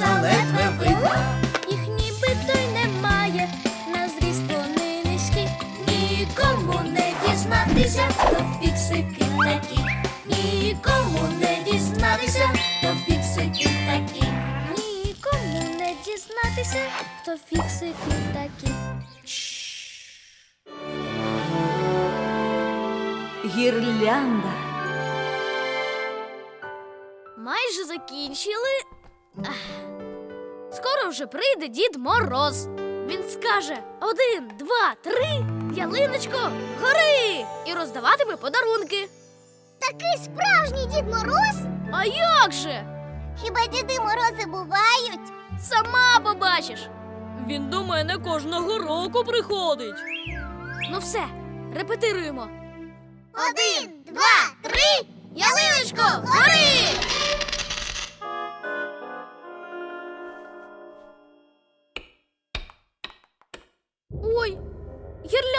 їх заледве видно. Їх нібито й немає, на зріст вони низькі. Нікому не дізнатися, то фіксики такі. Нікому не дізнатися, то фіксики такі. Нікому не дізнатися, хто фіксики такі. Гірлянда. Майже закінчили. Скоро вже прийде Дід Мороз. Він скаже один, два, три, ялиночко, гори! І роздаватиме подарунки. Такий справжній Дід Мороз? А як же? Хіба Діди Морози бувають? Сама побачиш. Він до мене кожного року приходить. Ну все, репетируємо. Один, два, три, ялиночко, гори!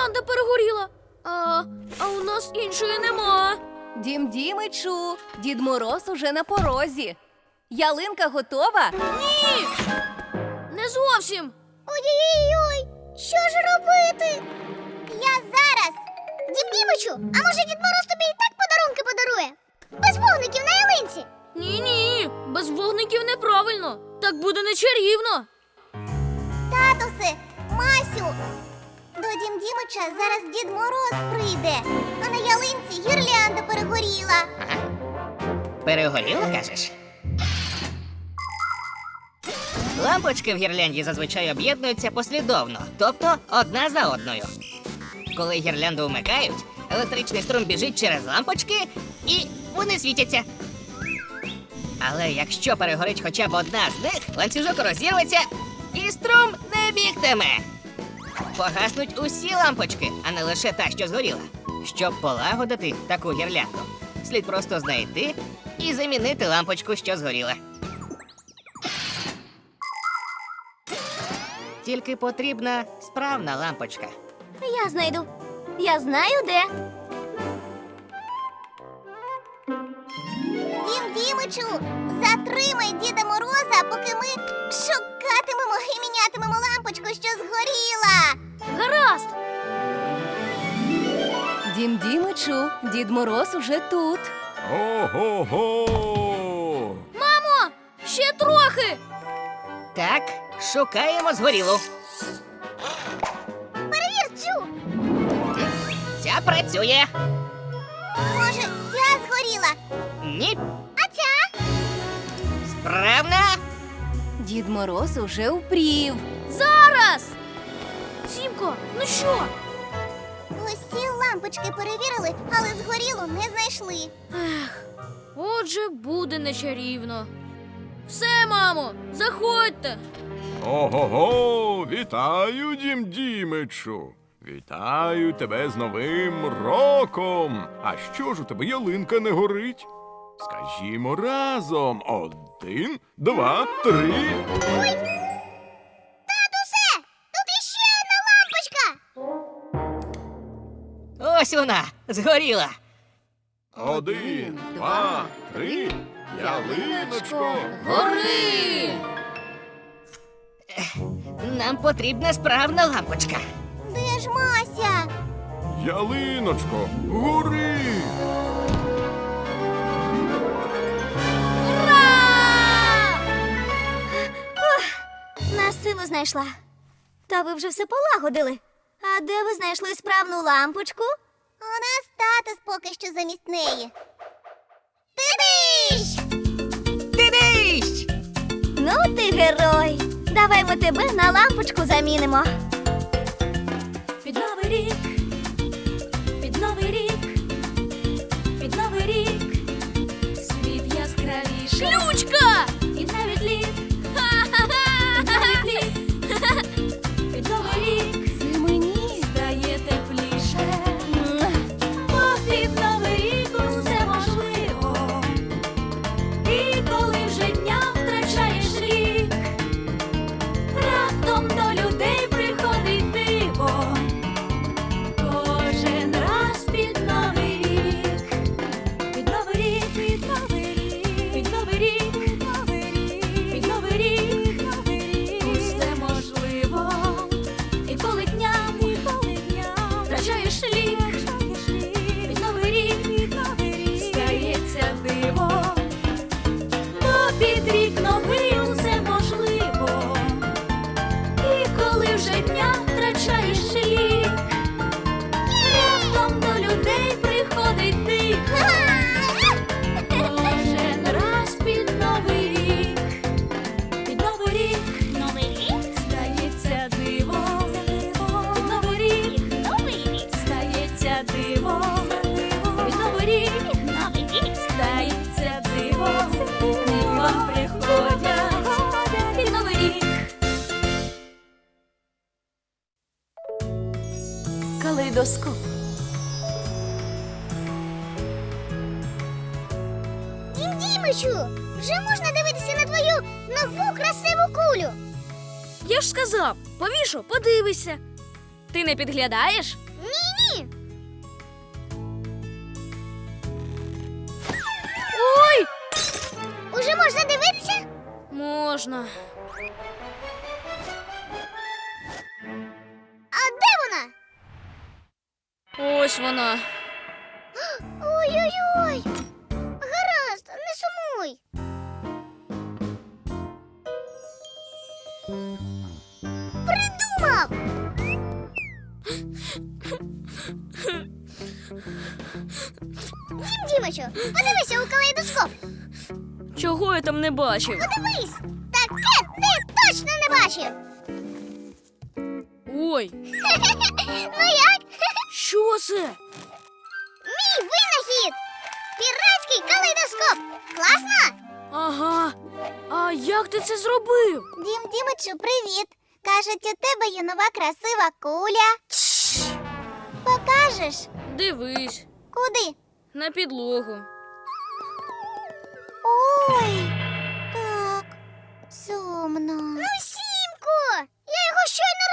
Гірлянда перегоріла. А, а у нас іншої нема. Дім Дімичу, Дід Мороз уже на порозі. Ялинка готова? Ні! Не зовсім. Ой-ой-ой, що ж робити? Я зараз. Дім Дімичу, а може Дід Мороз тобі і так подарунки подарує? Без вогників на ялинці. Ні, ні, без вогників неправильно. Так буде нечарівно. Татусе, Масю. До Дім Дімича зараз Дід Мороз прийде, а на ялинці гірлянда перегоріла. Перегоріло, кажеш? Лампочки в гірлянді зазвичай об'єднуються послідовно, тобто одна за одною. Коли гірлянду вмикають, електричний струм біжить через лампочки і вони світяться. Але якщо перегорить хоча б одна з них, ланцюжок розірветься і струм не бігтиме. Погаснуть усі лампочки, а не лише та, що згоріла. Щоб полагодити таку гірлянду, слід просто знайти і замінити лампочку, що згоріла. Тільки потрібна справна лампочка. Я знайду. Я знаю де. Дім Дімичу, затримай Діда Мороза, поки ми шукатимемо і мінятимемо лампочку, що згоріла. Гаразд. Дім Дімичу, Дід Мороз уже тут. Ого-го! Мамо, ще трохи. Так, шукаємо згорілу. Перевір цю. Ця працює. Може, ця згоріла, Ні, а ця? справна. Дід Мороз уже упрів. Зараз. Сімко, ну що? Усі лампочки перевірили, але згорілу не знайшли. Ех, отже, буде нечарівно. Все, мамо, заходьте. Ого-го! Вітаю, дім Дімичу! Вітаю тебе з Новим роком! А що ж у тебе ялинка не горить? Скажімо разом. Один, два, три. Татусе, тут іще одна лампочка. Ось вона згоріла. Один, два, три. Ялиночко, Гори! Нам потрібна справна лампочка. Де ж Мася? ялиночко, гори! На знайшла. Та ви вже все полагодили. А де ви знайшли справну лампочку? У нас татус поки що замість неї. Ти-дищ! Ти-дищ! Ну ти герой. Давай ми тебе на лампочку замінимо. Під новий рік, під новий рік, під новий рік, світ яскравіший. Ключка! Калейдоскоп. Дім Дімичу, вже можна дивитися на твою нову красиву кулю. Я ж сказав, повішу, подивися. Ти не підглядаєш? Ні-ні. Ой! Уже можна дивитися? Можна. Ось вона. Ой-ой-ой. Гаразд, не сумуй. Придумав. Дім Дімичу, подивися у калейдоскоп. Чого я там не бачив? Подивись. Таке ти точно не бачив. Ой, ну як? Що це? Мій винахід! Піратський калейдоскоп! Класно? Ага. А як ти це зробив? Дім Дімичу, привіт! Кажуть, у тебе є нова красива куля. Покажеш? Дивись, Куди? на підлогу. Ой, так, сумно. Ну, сімко! Я його щойно.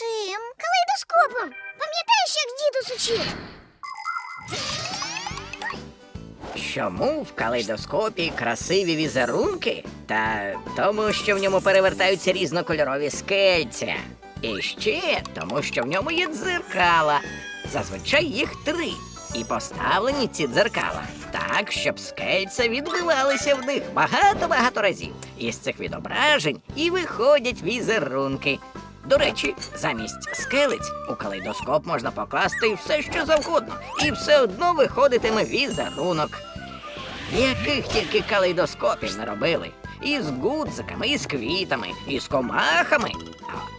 Чим? Калейдоскопом. Пам'ятаєш, як дідус учив? Чому в калейдоскопі красиві візерунки? Та тому, що в ньому перевертаються різнокольорові скельця. І ще тому, що в ньому є дзеркала. Зазвичай їх три. І поставлені ці дзеркала так, щоб скельця відбивалися в них багато-багато разів. Із цих відображень і виходять візерунки. До речі, замість скелець у калейдоскоп можна покласти все, що завгодно, і все одно виходитиме візерунок. Яких тільки калейдоскопів не робили. І з гудзиками, і з квітами, і з комахами.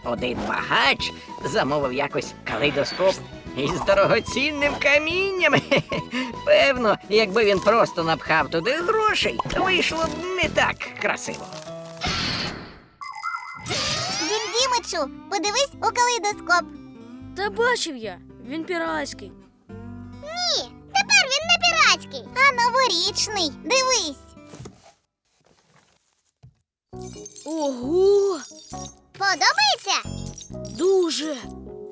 А один багач замовив якось калейдоскоп із дорогоцінним камінням. Певно, якби він просто напхав туди грошей, вийшло б не так красиво. Дімичу, подивись у калейдоскоп. Та бачив я, він піратський. Ні, тепер він не піратський, а новорічний. Дивись. Ого! Подобається? Дуже.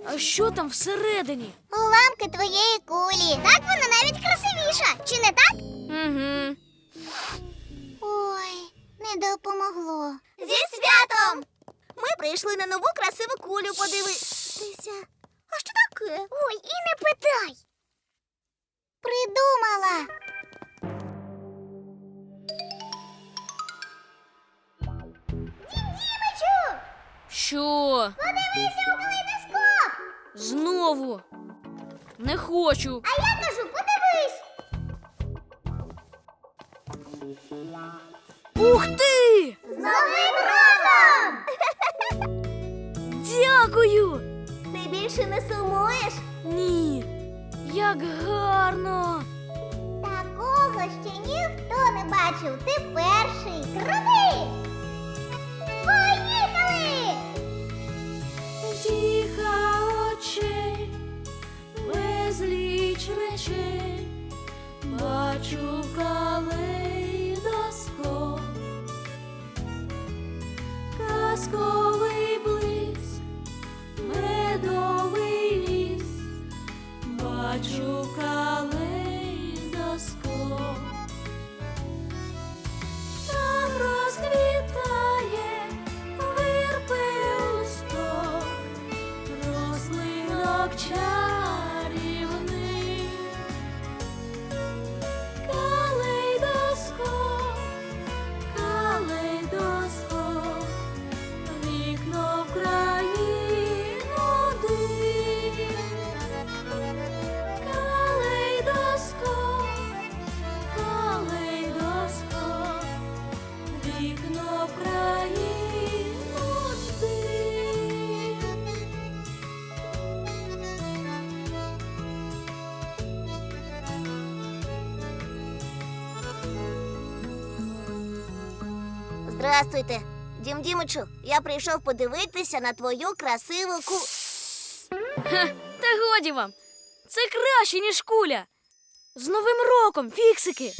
А що там всередині? Уламки твоєї кулі. Так вона навіть красивіша, чи не так? Угу. Ой, не допомогло. Зі святом! Ми прийшли на нову красиву кулю подивитися. А що таке? Ой, і не питай. Придумала. Дімичу, Що? подивися у калейдоскоп. Знову? Не хочу. А я кажу, подивись. Ух ти! З новим роком! Дякую! Ти більше не сумуєш? Ні. Як гарно! Такого ще ніхто не бачив. Ти перший. Крути! Поїхали! Тиха очей, безліч речей, бачу калейдоскоп, казковий Здрастуйте. Дім Дімичу, я прийшов подивитися на твою красиву ку. Та годі вам. Це краще, ніж куля. З Новим роком, фіксики!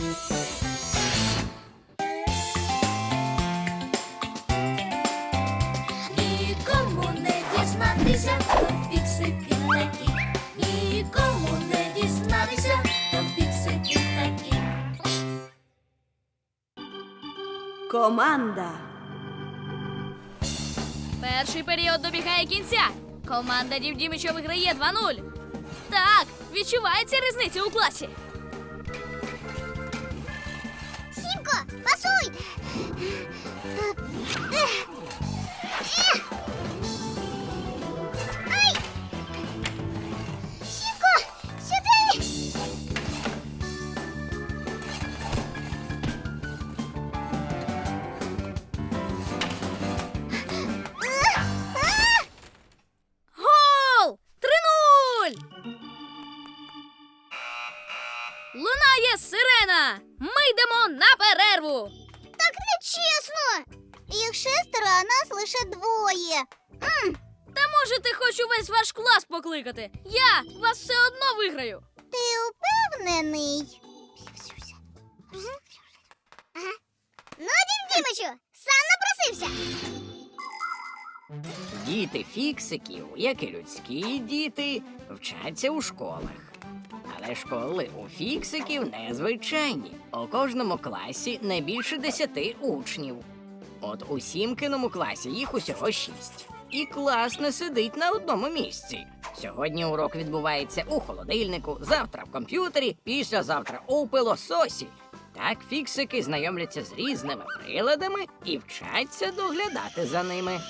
Команда. Перший період добігає кінця. Команда Дім Дімича виграє 2-0. Так, відчувається різниця у класі. Сімко, пасуй! Ай! Лунає сирена! Ми йдемо на перерву! Так нечесно! Їх шестеро, а нас лише двоє. Та може ти хоч увесь ваш клас покликати? Я вас все одно виграю. Ти упевнений? Ага. Ну, Дім Дімичу, сам напросився. Діти фіксиків, як і людські діти, вчаться у школах. Школи у фіксиків незвичайні. У кожному класі не більше десяти учнів. От у сімкиному класі їх усього шість. І клас не сидить на одному місці. Сьогодні урок відбувається у холодильнику, завтра в комп'ютері, післязавтра у пилососі. Так фіксики знайомляться з різними приладами і вчаться доглядати за ними.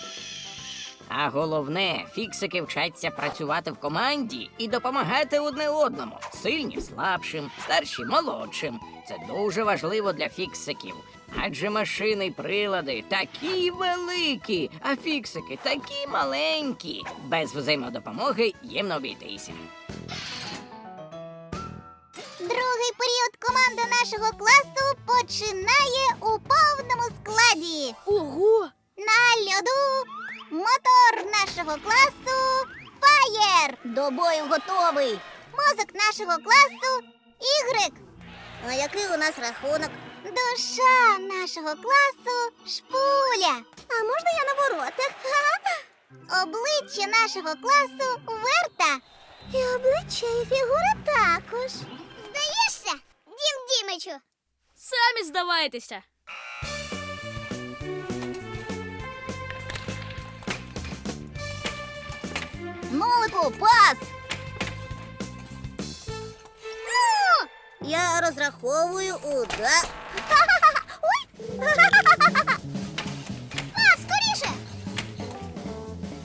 А головне, фіксики вчаться працювати в команді і допомагати одне одному. Сильні слабшим, старші молодшим. Це дуже важливо для фіксиків. Адже машини й прилади такі великі, а фіксики такі маленькі. Без взаємодопомоги їм не обійтися. Другий період команда нашого класу починає у повному складі. Ого! На льоду мотор нашого класу Фаєр. До бою готовий. Мозок нашого класу Ігрик. А який у нас рахунок? Душа нашого класу Шпуля. А можна я на воротах? Обличчя нашого класу Верта. І обличчя і фігура також. Здаєшся, Дім Дімичу? Самі здавайтеся. Пас! Ну! Я розраховую удар. Ой! Пас, скоріше!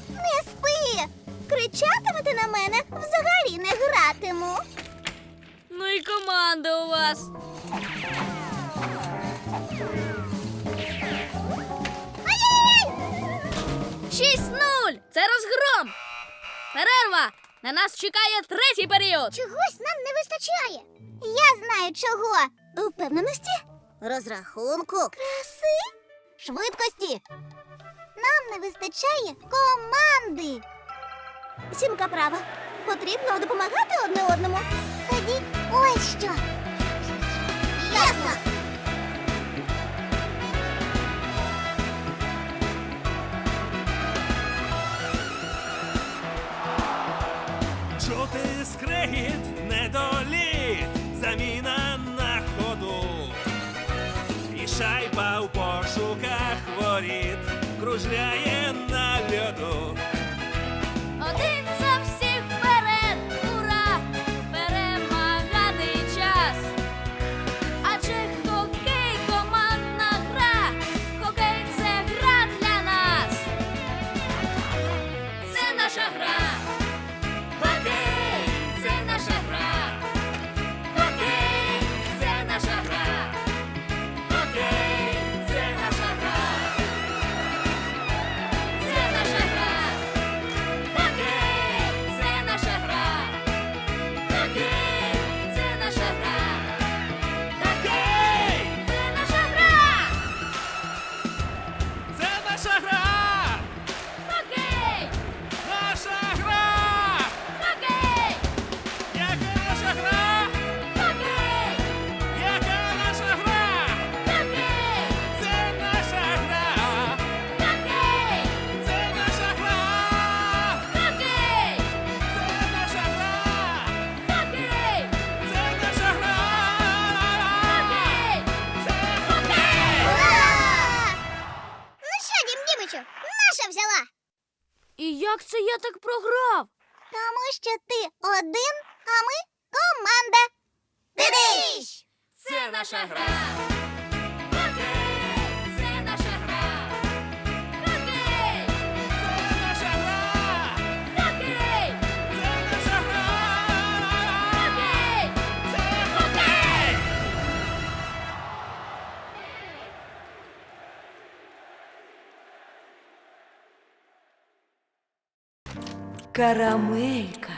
Не спи! Кричатимете на мене, взагалі не гратиму. Ну і команда у вас. Перерва! На нас чекає третій період. Чогось нам не вистачає. Я знаю чого. Впевненості? Розрахунку. Краси? Швидкості. Нам не вистачає команди. Сімка права. Потрібно допомагати одне одному. Тоді ось що. Ясно. dolía. Саша взяла. І як це я так програв? Тому що ти один, а ми команда. Дидиш! Це наша гра. Карамелька.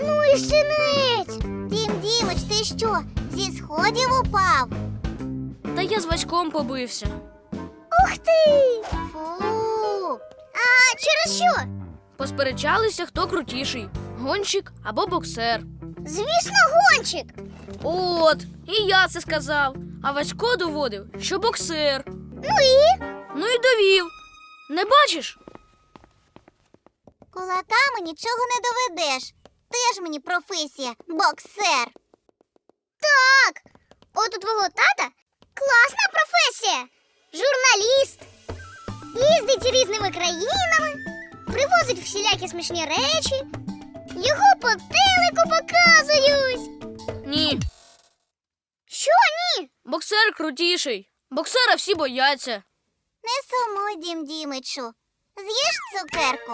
Ну і шинець! Дім Дімич, ти що? Зі сходів упав? Та я з Васьком побився. Ух ти! Фу! А через що? Посперечалися, хто крутіший гонщик або боксер. Звісно, гонщик! От, і я це сказав. А Васько доводив, що боксер. Ну і? Ну і довів. Не бачиш? Кулаками нічого не доведеш. Теж мені професія боксер. Так, от у твого тата класна професія. Журналіст. Їздить різними країнами, привозить всілякі смішні речі. Його по телеку показують. Ні. Що ні? Боксер крутіший. Боксера всі бояться. Не сумуй, дім Дімичу. З'їж цукерку.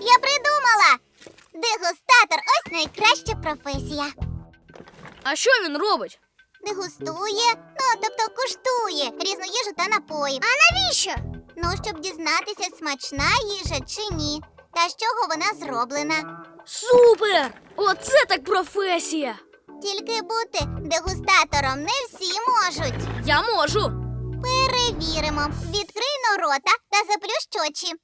Я придумала. Дегустатор ось найкраща професія. А що він робить? Дегустує, ну тобто куштує різну їжу та напої. А навіщо? Ну, щоб дізнатися, смачна їжа чи ні, та з чого вона зроблена. Супер! Оце так професія! Тільки бути дегустатором не всі можуть. Я можу. Перевіримо. Відкрий рота та заплющ очі.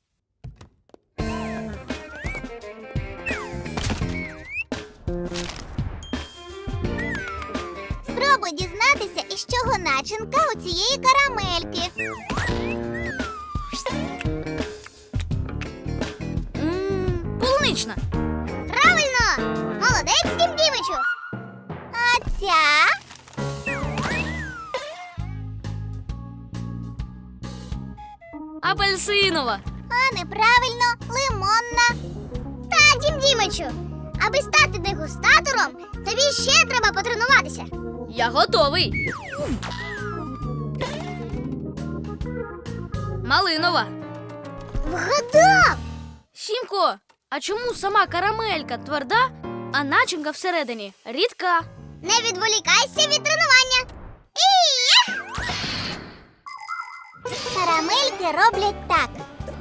Спробуй дізнатися, із чого начинка у цієї карамельки. м полунична. Молодець, Дім Дімичу! А ця? Апельсинова. А неправильно, лимонна. Так, Дім Дімичу, аби стати дегустатором, тобі ще треба потренуватися. Я готовий. Малинова. Вгадав! Сімко, а чому сама карамелька тверда, а начинка всередині рідка? Не відволікайся від тренування. Карамельки роблять так.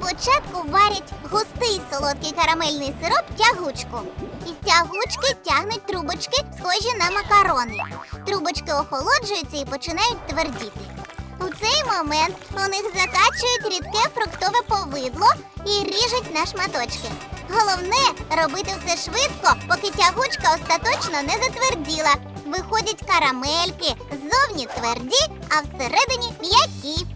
Спочатку варять густий солодкий карамельний сироп тягучку. Із тягучки тягнуть трубочки, схожі на макарони. Трубочки охолоджуються і починають твердіти. У цей момент у них закачують рідке фруктове повидло і ріжуть на шматочки. Головне робити все швидко, поки тягучка остаточно не затверділа. Виходять карамельки, ззовні тверді, а всередині м'які.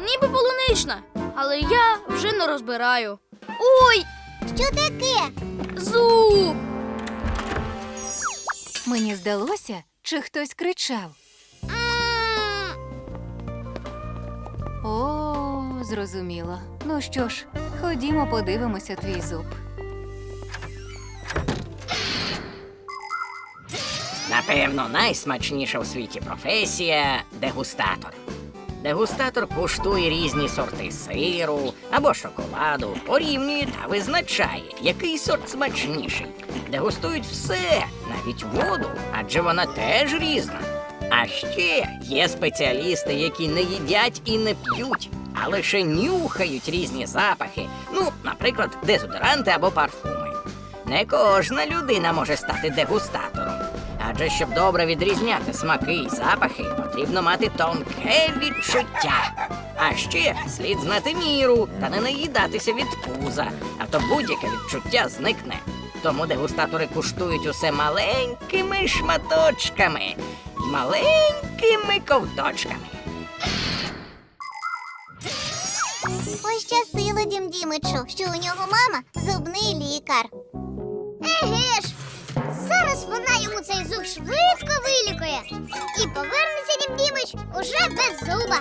Ніби полунична, але я вже не розбираю. Ой, Що таке? зуб! Мені здалося, чи хтось кричав. О, зрозуміло. Ну що ж, ходімо, подивимося твій зуб. Напевно, найсмачніша у світі професія дегустатор. Дегустатор куштує різні сорти сиру або шоколаду, порівнює та визначає, який сорт смачніший. Дегустують все, навіть воду, адже вона теж різна. А ще є спеціалісти, які не їдять і не п'ють, а лише нюхають різні запахи, ну, наприклад, дезодоранти або парфуми. Не кожна людина може стати дегустатором. Адже щоб добре відрізняти смаки і запахи, потрібно мати тонке відчуття. А ще слід знати міру та не наїдатися від пуза, а то будь-яке відчуття зникне. Тому дегустатори куштують усе маленькими шматочками маленькими ковточками. Пощастило Дім Дімичу, що у нього мама зубний лікар. Еге ж, зараз вона йому цей зуб швидко вилікує. І повернеться Дім Дімич уже без зуба.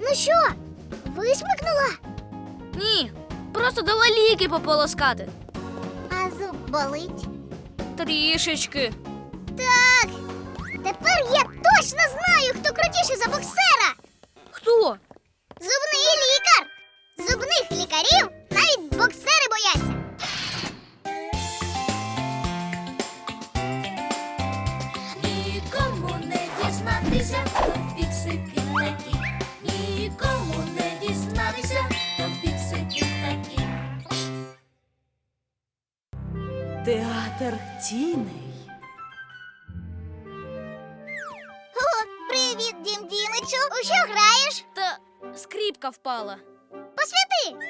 Ну що, висмикнула? Ні, просто дала ліки пополоскати. А зуб болить. Трішечки. Так. Тепер я точно знаю, хто крутіший за боксера. Впала. Посвяти.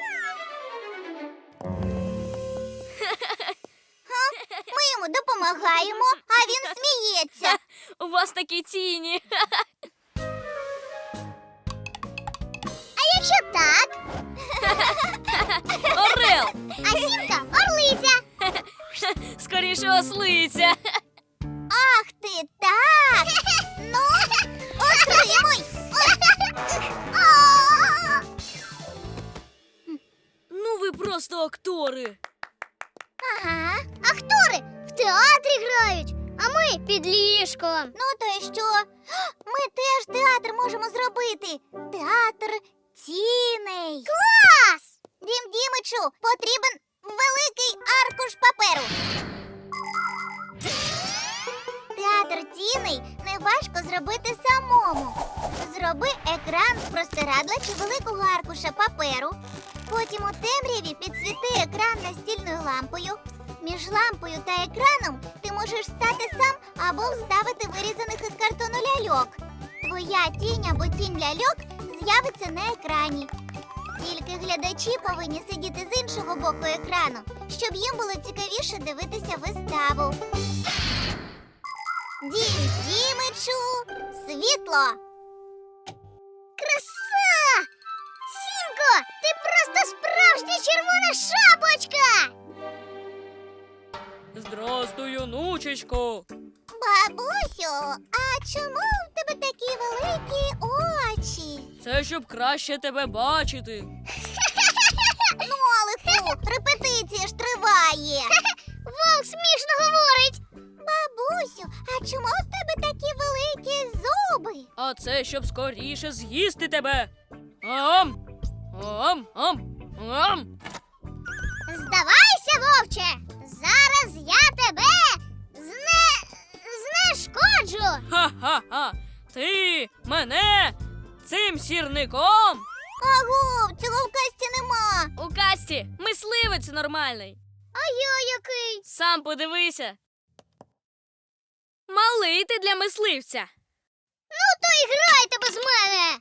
Ми йому допомагаємо, а він сміється. У вас такі тіні. А якщо так, Орел! а сімка орлиця. Скоріше ослиця. Просто актори. Ага. Актори в театрі грають, а ми під ліжком. Ну то й що? Ми теж театр можемо зробити. Театр тіней. Клас! Дім Дімичу, потрібен великий аркуш паперу. Театр тіней неважко зробити самому. Зроби екран з простирадла чи великого аркуша паперу. Потім у темряві підсвіти екран настільною лампою. Між лампою та екраном ти можеш стати сам або вставити вирізаних із картону ляльок. Твоя тінь або тінь ляльок з'явиться на екрані. Тільки глядачі повинні сидіти з іншого боку екрану, щоб їм було цікавіше дивитися виставу. Дім Дімичу, світло. Шапочка! Здрастуй, онучечко. Бабусю, а чому в тебе такі великі очі? Це щоб краще тебе бачити. Нолику, репетиція ж триває. Вовк смішно говорить. Бабусю, а чому в тебе такі великі зуби? А це щоб скоріше з'їсти тебе. Ам! Ам! Ам! Ам! Здавайся, вовче! Зараз я тебе зне... знешкоджу! Ха-ха-ха! Ти мене цим сірником? Аго, цього в касті нема. У касті мисливець нормальний. А я який? Сам подивися. Малий ти для мисливця. Ну то і грайте без мене.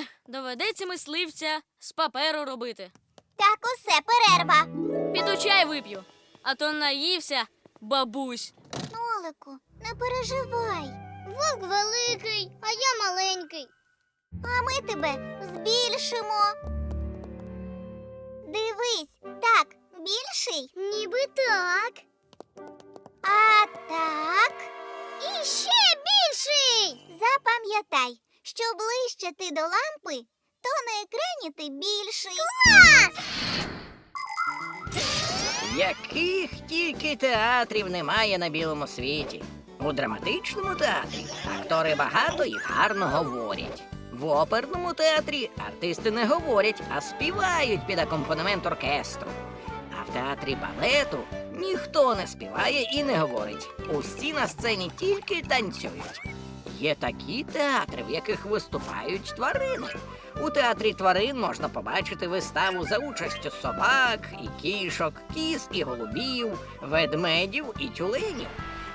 Ех, доведеться мисливця з паперу робити. Так усе перерва. Піду чай вип'ю, а то наївся бабусь. Нолику, не переживай. Вовк великий, а я маленький. А ми тебе збільшимо. Дивись, так, більший? Ніби так. А так. І ще більший. Запам'ятай, що ближче ти до лампи, то на екрані ти більший. Клас! Яких тільки театрів немає на білому світі. У драматичному театрі актори багато і гарно говорять. В оперному театрі артисти не говорять, а співають під акомпанемент оркестру. А в театрі балету ніхто не співає і не говорить. Усі на сцені тільки танцюють. Є такі театри, в яких виступають тварини. У театрі тварин можна побачити виставу за участю собак і кішок, кіз і голубів, ведмедів і тюленів.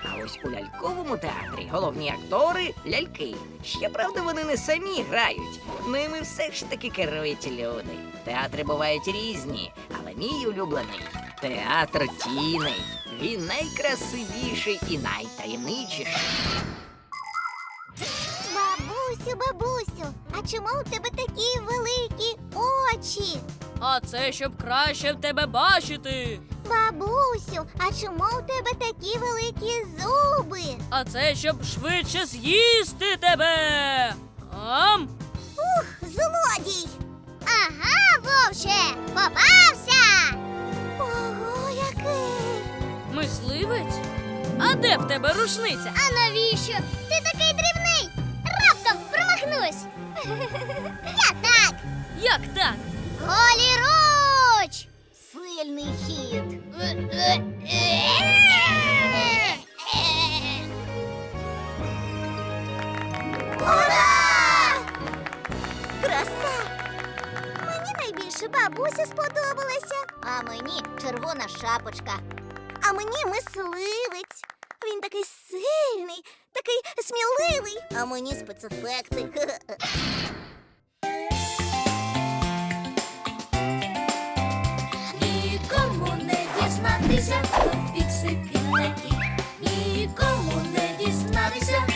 А ось у ляльковому театрі головні актори ляльки. Ще правда, вони не самі грають. Ними все ж таки керують люди. Театри бувають різні, але мій улюблений театр тіней. Він найкрасивіший і найтаємничіший. Бабусю, бабусю, а чому у тебе такі великі очі? А це щоб краще в тебе бачити. Бабусю, а чому у тебе такі великі зуби? А це щоб швидше з'їсти тебе. Ам? Ух, злодій! Ага, вовче, попався! Ого, який! Мисливець? А де в тебе рушниця? А навіщо? Ти такий дрібний! Раптом промахнусь! Я так! Як так? Голіруч! Сильний хід. Ура! Краса! Мені найбільше бабуся сподобалася. А мені червона шапочка. А мені мисливець. такий сильний, такий сміливий, а мені спецефекти. Нікому не дізнатися, хто фіксики такі. Нікому не дізнатися.